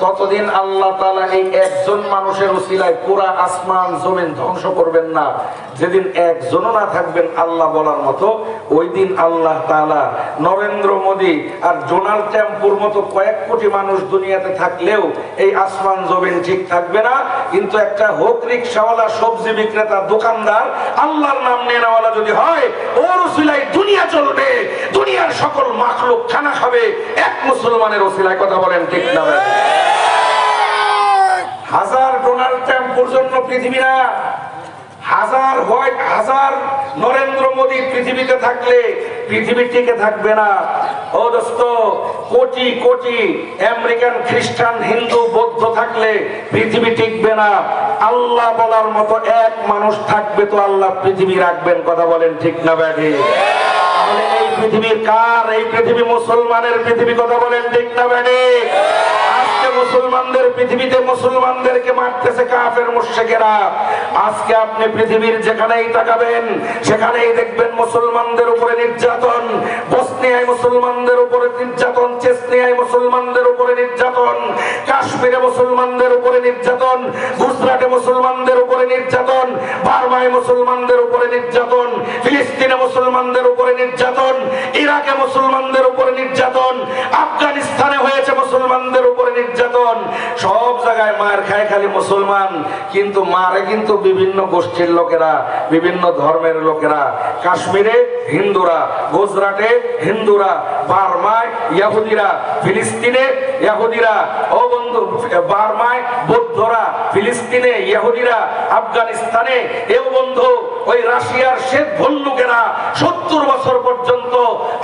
ততদিন আল্লাহ তালা এই একজন মানুষের উসিলায় পুরা আসমান, জমিন ধ্বংস করবেন না। যেদিন একজনও না থাকবেন আল্লাহ বলার মতো ওই দিন আল্লাহ তালা নরেন্দ্র মোদী আর ডোনাল্ড ট্রাম্পুর মতো কয়েক কোটি মানুষ দুনিয়াতে থাকলেও এই আসমান, জমিন ঠিক থাকবে না। কিন্তু একটা হোক রিক্সাওয়ালা, সবজি বিক্রেতা, দোকানদার, আল্লাহর নাম নেওয়ালা যদি হয়, ওর উসিলায় দুনিয়া চলবে, দুনিয়ার সকল মাখলুক খানা খাবে, এক মুসলমানের ওসিলায় কথা বলেন ঠিক না হাজার ডোনাল্ড ট্রাম্পুর জন্য পৃথিবী না হাজার হোয়াইট, হাজার নরেন্দ্র মোদী পৃথিবীতে থাকলে পৃথিবী টিকে থাকবে না। ও দোস্ত, কোটি কোটি আমেরিকান, খ্রিস্টান, হিন্দু, বৌদ্ধ থাকলে পৃথিবী টিকবে না। আল্লাহ বলার মতো এক মানুষ থাকবে তো আল্লাহ পৃথিবী রাখবেন, কথা বলেন ঠিক না এই পৃথিবীর কার? এই পৃথিবী মুসলমানের পৃথিবী কথা বলেন ঠিক না ব্যাঠি আজকে মুসলমানদের পৃথিবীতে মুসলমানদেরকে মারতেছে কাফের মুশরিকেরা। আজকে আপনি পৃথিবীর যেখানেই তাকাবেন, সেখানেই দেখবেন মুসলমানদের উপরে নির্যাতন, বসনিয়ায় মুসলমানদের উপরে নির্যাতন, চেসনিয়ায় মুসলমানদের উপরে নির্যাতন, কাশ্মীরে মুসলমানদের উপরে নির্যাতন, গুজরাটে মুসলমানদের উপরে নির্যাতন, বার্মায় মুসলমানদের উপরে নির্যাতন, ফিলিস্তিনে মুসলমানদের উপরে নির্যাতন, ইরাকে মুসলমানদের উপরে নির্যাতন, আফগানিস্তানে হয়েছে মুসলমানদের উপরে নির্যাতন। সব জায়গায় মার খায় খালি মুসলমান। কিন্তু মারে কিন্তু বিভিন্ন গোষ্ঠীর লোকেরা, বিভিন্ন ধর্মের লোকেরা। কাশ্মীরে হিন্দুরা, গুজরাটে হিন্দুরা, বার্মায় ইয়াহুদিরা, ফিলিস্তিনে ইয়াহুদিরা। ও বন্ধু, বার্মায় বৌদ্ধরা, ফিলিস্তিনে ইয়াহুদিরা, আফগানিস্তানে। এও বন্ধু ওই রাশিয়ার শেখ ভল্লুকেরা সত্তর বছর পর্যন্ত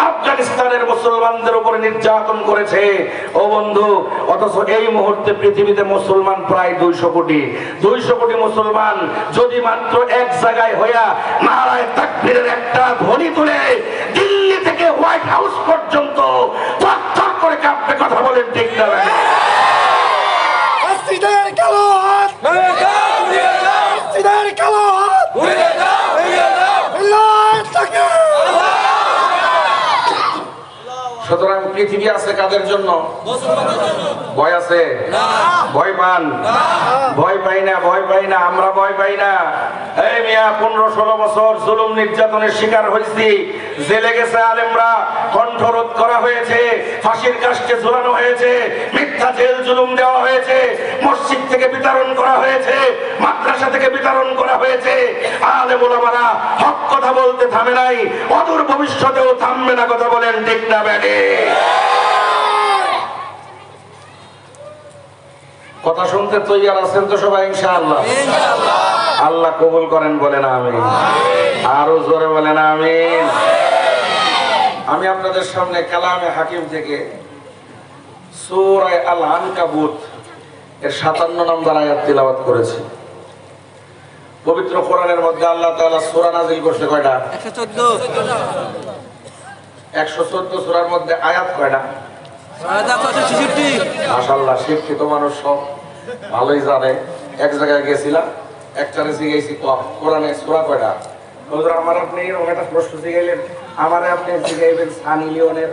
আফগানিস্তানের মুসলমানদের উপরে নির্যাতন করেছে। ও বন্ধু অথচ এই মুহূর্তে পৃথিবীতে মুসলমান প্রায় দুইশো কোটি। দুইশো কোটি মুসলমান যদি মাত্র এক জায়গায় হইয়া নারায় তাকবীরের একটা ধ্বনি তুলে দিল্লি থেকে হোয়াইট হাউস পর্যন্ত করে কাঁপতে কথা বলেন ঠিক না কালো হাত মসজিদের কালো হাত আল্লাহ তাকে সুতরাং পৃথিবী আছে কাদের জন্য? ভয় আছে? ভয় পান? ভয় পাই না ভয় পাই না আমরা ভয় পাই না। এই মিয়া পনেরো ষোলো বছর জুলুম নির্যাতনের শিকার হয়েছি। জেলে গেছে আলেমরা কণ্ঠরোধ করা হয়েছে ফাঁসির কাষ্টে ঝুলানো হয়েছে মিথ্যা জেল জুলুম দেওয়া হয়েছে মসজিদ থেকে বিতরণ করা হয়েছে মাদ্রাসা থেকে বিতরণ করা হয়েছে। আলেম ওলামারা হক কথা বলতে থামে নাই অদূর ভবিষ্যতেও থামবে না কথা বলেন ঠিক না ব্যাগে কথা শুনতে তৈরি আছেন তো সবাই ইনশাআল্লাহ? আল্লাহ কবুল করেন বলেন আমি আরও জোরে বলেন আমি আমি আপনাদের সামনে কালামে হাকিম থেকে সূরায়ে আল আনকাবুত এর 57 নম্বর আয়াত তিলাওয়াত করেছি। পবিত্র কোরআনের মধ্যে আল্লাহ তাআলা সূরা নাযিল করছে কয়টা? একশো চোদ্দ। 114 সূরার মধ্যে আয়াত কয়টা? শিক্ষিত মানুষ সব ভালোই জানে। এক জায়গায় গেছিলাম একটারে জিজ্ঞেসি কোরআনে সুরা কয়টা? হুজুর আমার আপনি এরকম একটা প্রশ্ন জিগাইলেন আমারে আপনি জিগাইবেন সানি লিওনের।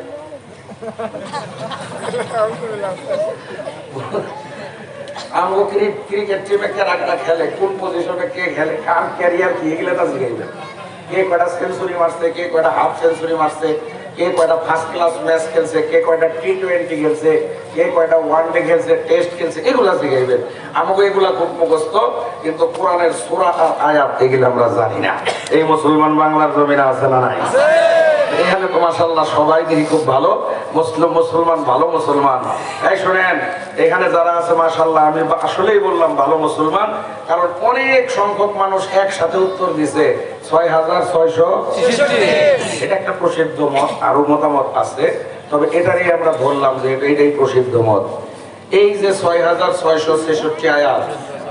আমগো ক্রিকেট টিমে কেনাকাটা খেলে, কোন পজিশনে কে খেলে, কার ক্যারিয়ার কি, এগুলো তা জিগাইবেন কে কয়টা সেঞ্চুরি মারছে, কে কয়টা হাফ সেঞ্চুরি মারছে, কে কয়টা ফার্স্ট ক্লাস ম্যাচ খেলছে, কে কয়টা টি টোয়েন্টি খেলছে, কে কয়টা ওয়ান ডে খেলছে টেস্ট খেলছে, এগুলা শিখাইবেন আমাকে এগুলা খুব মুখস্থ, কিন্তু কোরআনের সুরা আর আয়াত, এগুলো আমরা জানি না। এই মুসলমান বাংলার জমিনে আছে না নাই? এখানে তো মাসাল্লাহ সবাই দেখি খুব ভালো। মুসলিম, মুসলমান, ভালো মুসলমান। এই শোনেন, এখানে যারা আছে মাসাল্লাহ আমি আসলেই বললাম ভালো মুসলমান, কারণ অনেক সংখ্যক মানুষ একসাথে উত্তর দিছে। ছয় হাজার ছয়শো এটা একটা প্রসিদ্ধ মত, আরও মতামত আছে। তবে এটারই আমরা বললাম যে এটা- এটাই প্রসিদ্ধ মত। এই যে ছয় হাজার ছয়শো ছেষট্টি আয়াত,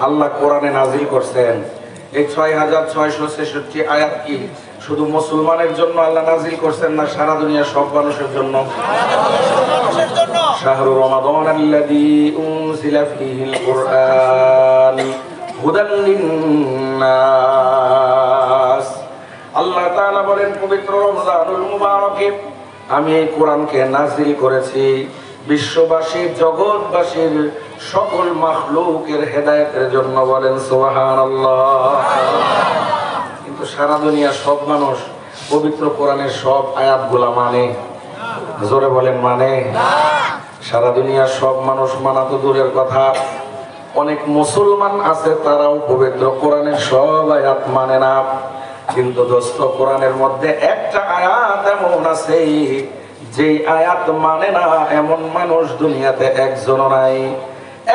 আল্লাহ কোরআনে নাজিল করছেন। এই ছয় হাজার ছয়শো ছেষট্টি আয়াত কি? শুধু মুসলমানের জন্য আল্লাহ নাজিল করছেন না, সারা দুনিয়ার সব মানুষের জন্য। শাহরু রমাদান আল্লাযী উনজিলা ফীহিল কুরআন হুদান লিন-নাস। আল্লাহ তাআলা বলেন, পবিত্র রমজানুল মুবারকে আমি এই কোরআনকে নাজিল করেছি। বিশ্ববাসী, জগৎবাসীর সকল মাখলুকের হেদায়েতের জন্য বলেন, সুবহানাল্লাহ। কিন্তু সারা দুনিয়া সব মানুষ পবিত্র কোরআনের সব আয়াতগুলা মানে। জোরে বলেন মানে? সারা দুনিয়ার সব মানুষ মানা তো দূরের কথা। অনেক মুসলমান আছে তারাও পবিত্র কোরআনের সব আয়াত মানে না। কিন্তু দোস্ত কোরআনের মধ্যে একটা আয়াত এমন আছে যে আয়াত মানে না এমন মানুষ দুনিয়াতে একজনও নাই।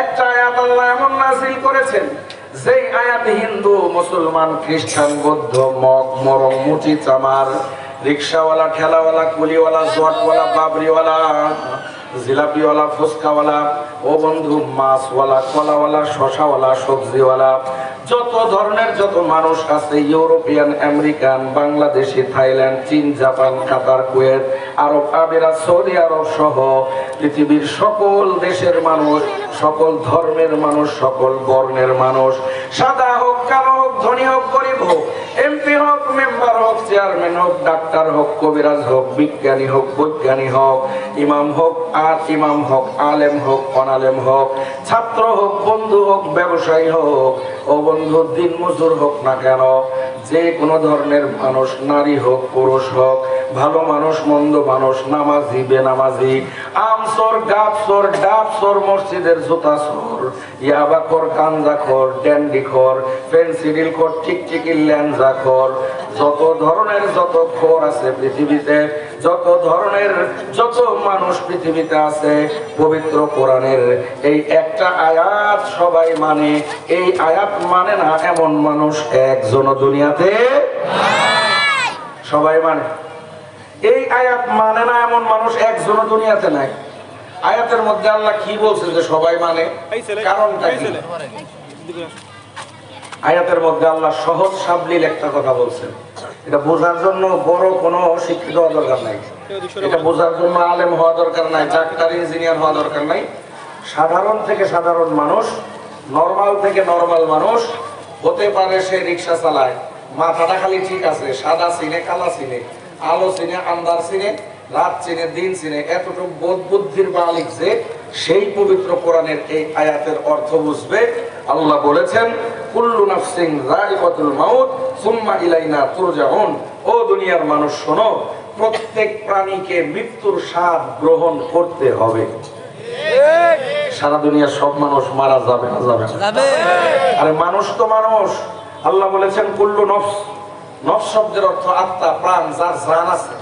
একটা আয়াত আল্লাহ এমন নাজিল করেছেন যেই আয়াত হিন্দু, মুসলমান, খ্রিস্টান, বৌদ্ধ, মগ মরম মুচি, চামার, রিক্সাওয়ালা, ঠেলাওয়ালা, কুলিওয়ালা জটওয়ালা বাবরিওয়ালা জিলাপিওয়ালা ফুচকাওয়ালা ও বন্ধু, মাছওয়ালা, কলাওয়ালা, শশাওয়ালা, সবজিওয়ালা, যত ধরনের যত মানুষ আছে, ইউরোপিয়ান, আমেরিকান, বাংলাদেশি, থাইল্যান্ড, চীন, Japan, Qatar, Kuwait, Arab Amirat, Saudi Arab সহ পৃথিবীর সকল দেশের মানুষ, সকল ধর্মের মানুষ, সকল বর্ণের মানুষ, সাদা হোক, কালো হোক, ধনী হোক, গরিব হোক এমপি হোক, মেম্বার হোক, চেয়ারম্যান হোক, ডাক্তার হোক, কবিরাজ হোক, বিজ্ঞানী হোক, বৈজ্ঞানিক হোক, ইমাম হোক, আর ইমাম হোক, আলেম হোক, অনালেম হোক, ছাত্র হোক, বন্ধু হোক, ব্যবসায়ী হোক, ও বন্ধু, দিন মজুর হোক না কেন, যে কোনো ধরনের মানুষ, নারী হোক, পুরুষ হোক, ভালো মানুষ, মন্দ মানুষ, নামাজি, বেনামাজি, আমসর, গাবসর, ডাবসর, মসজিদের জুতা সর ইয়াবাখর গাঞ্জাখর ড্যান্ডিখর পেন্সিডিল খর টিকটিকি ল্যাঞ্জাখর যত ধরনের যত খোর আছে পৃথিবীতে যত ধরনের যত মানুষ পৃথিবীতে আছে পবিত্র কোরআনের এই একটা আয়াত সবাই মানে এই আয়াত মানে না এমন মানুষ একজনও দুনিয়াতে সবাই মানে। এই আয়াত মানে না এমন মানুষ একজনও দুনিয়াতে নাই। আয়াতের মধ্যে আল্লাহ কি বলছে যে সবাই মানে? কারণটা কি? আয়াতের মধ্যে আল্লাহ সহজ সাবলীল একটা কথা বলছেন। এটা বোঝার জন্য বড় কোনো শিক্ষিত হওয়া দরকার নাই। এটা বোঝার জন্য আলেম হওয়া দরকার নাই, ডাক্তার, ইঞ্জিনিয়ার হওয়া দরকার নাই। সাধারণ থেকে সাধারণ মানুষ, নর্মাল থেকে নর্মাল মানুষ হতে পারে সে রিক্সা চালায়। মাথাটা খালি ঠিক আছে, সাদা সিনে, কালা সিনে, আলো সিনে আন্দার সিনে রাত চিনে দিন চিনে এতটুকু বোধ বুদ্ধির মালিক যে সেই পবিত্র কোরআনের এই আয়াতের অর্থ বুঝবে। আল্লাহ বলেছেন কুল্লু নাফসিং রাইকাতুল মাউত সুম্মা ইলাইনা তুরজাউন। ও দুনিয়ার মানুষ শোনো প্রত্যেক প্রাণীকে মৃত্যুর স্বাদ গ্রহণ করতে হবে। সারা দুনিয়ার সব মানুষ মারা যাবে না। যাবে। আরে মানুষ তো মানুষ। আল্লাহ বলেছেন কুল্লু নফস। নফস শব্দের অর্থ আত্মা প্রাণ যার জান আছে।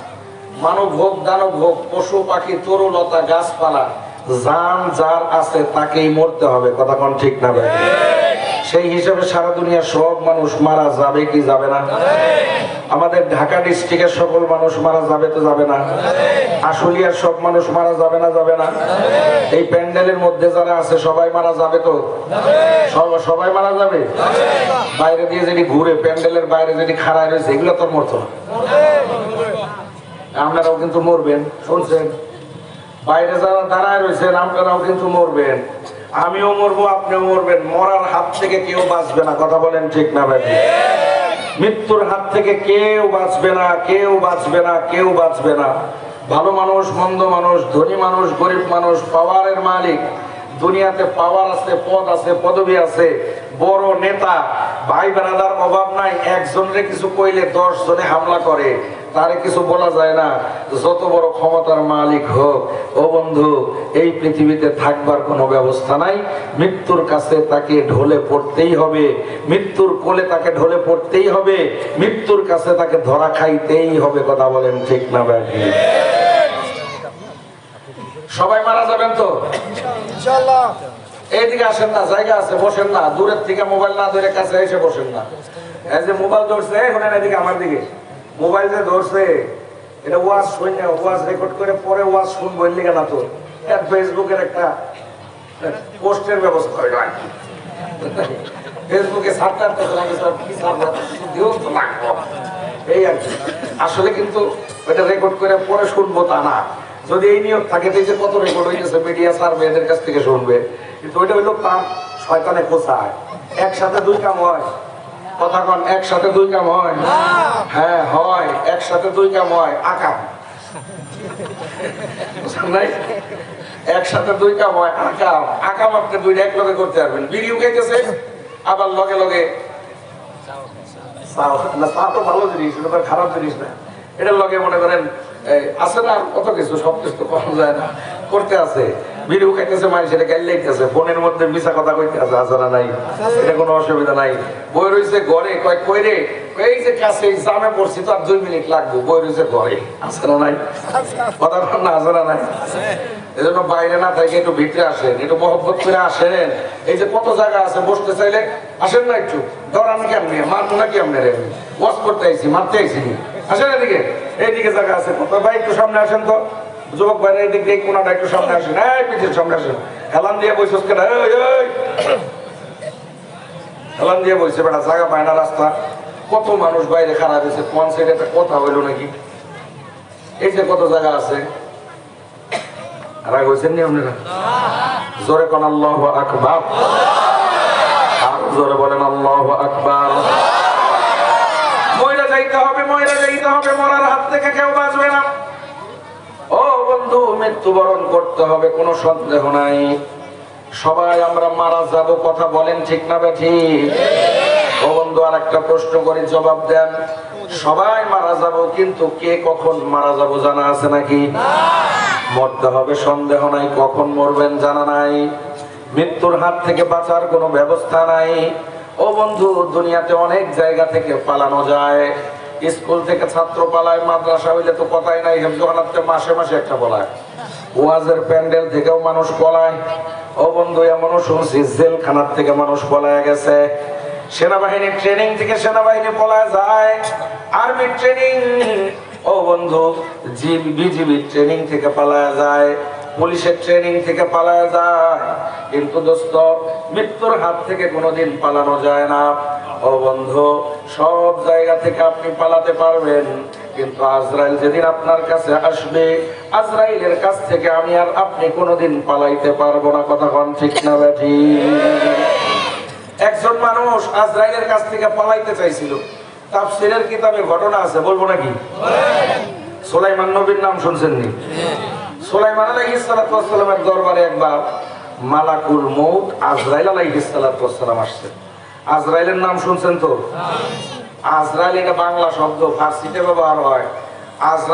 মানব হোক, দানব হোক, পশু, পাখি তরুলতা গাছপালা, জান যার আছে তাকেই মরতে হবে, কথা কোন ঠিক না ভাই? সেই হিসাবে সারা দুনিয়ার সব মানুষ মারা যাবে কি যাবে না? আমাদের ঢাকা ডিস্ট্রিক্টের সকল মানুষ মারা যাবে তো যাবে না? আশুলিয়ার সব মানুষ মারা যাবে না যাবে না? এই প্যান্ডেলের মধ্যে যারা আছে, সবাই মারা যাবে তো? সব- সবাই মারা যাবে? বাইরে দিয়ে যদি ঘুরে, প্যান্ডেলের বাইরে যেটি খাড়ায় রয়েছে, এগুলো তোর মরতো না। আপনারাও কিন্তু মরবেন, শুনছেন? বাইরে যারা দাঁড়ায় রয়েছেন, আপনারাও কিন্তু মরবেন। আমিও মরবো, আপনিও মরবেন। মরার হাত থেকে কেউ বাঁচবে না, কথা বলেন ঠিক না ভাই? মৃত্যুর হাত থেকে কেউ বাঁচবে না, কেউ বাঁচবে না, কেউ বাঁচবে না। ভালো মানুষ, মন্দ মানুষ, ধনী মানুষ, গরিব মানুষ, পাওয়ারের মালিক। দুনিয়াতে পাওয়ার আছে, পদ আছে, পদবি আছে। বড় নেতা ভাই বেড়াদার অভাব নাই। একজনের কিছু কইলে দশ জনে হামলা করে। তারে কিছু বলা যায় না। যত বড় ক্ষমতার মালিক হোক ও বন্ধু এই পৃথিবীতে থাকবার কোনো ব্যবস্থা নাই। মৃত্যুর কাছে তাকে ঢলে পড়তেই হবে। মৃত্যুর কোলে তাকে ঢলে পড়তেই হবে। মৃত্যুর কাছে তাকে ধরা খাইতেই হবে কথা বলেন ঠিক না ব্যাটি সবাই মারা যাবেন তো? এইদিকে আসেন না জায়গা আছে বসেন না। দূরের থেকে মোবাইল না ধরে কাছে এসে বসেন না। এই যে মোবাইল ধরছে এখন এদিকে আমার দিকে। মোবাইল ধরছে, এটা ওয়াজ শুনে ওয়াজ রেকর্ড করে পরে ওয়াজ শুনব লিখে না তো ফেসবুকের একটা পোস্টের ব্যবস্থা আর কি। ফেসবুকে এই আর কি। আসলে কিন্তু এটা রেকর্ড করে পরে শুনব তা না। যদি এই নিয়ম থাকে যে কত রেকর্ড হয়ে গেছে মিডিয়া সার্ভে এদের কাছ থেকে শুনবে। কিন্তু ওইটা হইল তার শয়তানে কোথায় একসাথে দুই কাম হয়। কথা কন একসাথে দুই কাম হয়। হ্যাঁ হয়, একসাথে দুই কাম হয়, আকাম। একসাথে দুই কাম হয়, আকাম। আকাম আপনি দুইটা এক লগে করতে পারবেন। বিড়িও খাইতেছে আবার লগে লগে ভালো জিনিস, এটা খারাপ জিনিস না। এটার লগে মনে করেন আছে না কত কিছু সব কিছু কম যায় না। করতে আছে। বিড়িও খাইতেছে মানুষ এটা গাইল লাইতেছে ফোনের মধ্যে মিশা কথা কইতে আছে আছে নাই? এটা কোনো অসুবিধা নাই। বই রইছে ঘরে, কয়, কই রে? এই যে কাছে জামে পড়ছি, তো আর দুই মিনিট লাগবে। বই রইছে ঘরে না নাই? কথা কন না না নাই? এজন্য বাইরে না থেকে একটু ভিতরে আসেন, একটু মহব্বত করে আসেন। এই যে কত জায়গা আছে, বসতে চাইলে আসেন না একটু। ধরান কেমনি? মারবো না কেমনে রে? ওয়াশ করতে আইছি, মারতে আইছি। আসেন এদিকে। এইদিকে জায়গা আছে। কত ভাই, একটু সামনে আসেন তো। যুবক একটু সামনে আসেন। সামনে আসেন। হেলান দিয়ে হেলান দিয়ে বেটা জায়গা পায় না রাস্তা। কত মানুষ বাইরে খারাপ হয়েছে, কোন সাইডে একটা কথা হইল নাকি? এই যে কত জায়গা আছে। রাগ হয়েছেন নি আপনারা? জোরে কোন আল্লাহ আকবার। আর জোরে বলেন আল্লাহ আকবার ময়রা যাইতে হবে ময়রা যাইতে হবে মরার হাত থেকে কেউ বাঁচবে না ও বন্ধু মৃত্যুবরণ করতে হবে, কোনো সন্দেহ নাই। সবাই আমরা মারা যাব, কথা বলেন ঠিক না বেঠি ও বন্ধু আর একটা প্রশ্ন করে, জবাব দেন। সবাই মারা যাব, কিন্তু কে কখন মারা যাব জানা আছে নাকি? মরতে হবে, সন্দেহ নাই, কখন মরবেন জানা নাই। মৃত্যুর হাত থেকে বাঁচার কোনো ব্যবস্থা নাই। ও বন্ধু, দুনিয়াতে অনেক জায়গা থেকে পালানো যায়। স্কুল থেকে ছাত্র পালায়, মাদ্রাসা হইলে তো কথাই নাই হেমজোহানাতে মাসে মাসে একটা পলায় ওয়াজের প্যান্ডেল থেকেও মানুষ পলায়। ও বন্ধু, এমনও শুনছি, জেলখানার থেকে মানুষ পলায় গেছে। সেনাবাহিনীর ট্রেনিং থেকে সেনাবাহিনী পলায় যায়। Army training. ও বন্ধু জিবি বিজিবি ট্রেনিং থেকে পালায় যায়। পুলিশের ট্রেনিং থেকে পালায় যায়। কিন্তু দোস্ত, মৃত্যুর হাত থেকে কোনোদিন পালানো যায় না। ও বন্ধু, সব জায়গা থেকে আপনি পালাতে পারবেন। কিন্তু আজরাইল যেদিন আপনার কাছে আসবে, আজরাইলের কাছ থেকে আমি আর আপনি কোনোদিন পালাইতে পারব না। কথা কন ঠিক না ব্যাঠি একজন মানুষ আজরাইলের কাছ থেকে পালাইতে চাইছিল। তাফসিরের কিতাবে ঘটনা আছে, বলব নাকি? সোলাইমান নবীর নাম শুনছেন নি? সোলাইমান আলাইহিস সালামের দরবারে একবার মালাকুল মৌত আজরাইল আলাইহিস সালাম আসছে। আজরাইলের নাম শুনছেন তো? আজরাইল এটা বাংলা শব্দ ফার্সিতে ব্যবহার হয়। আজরাইল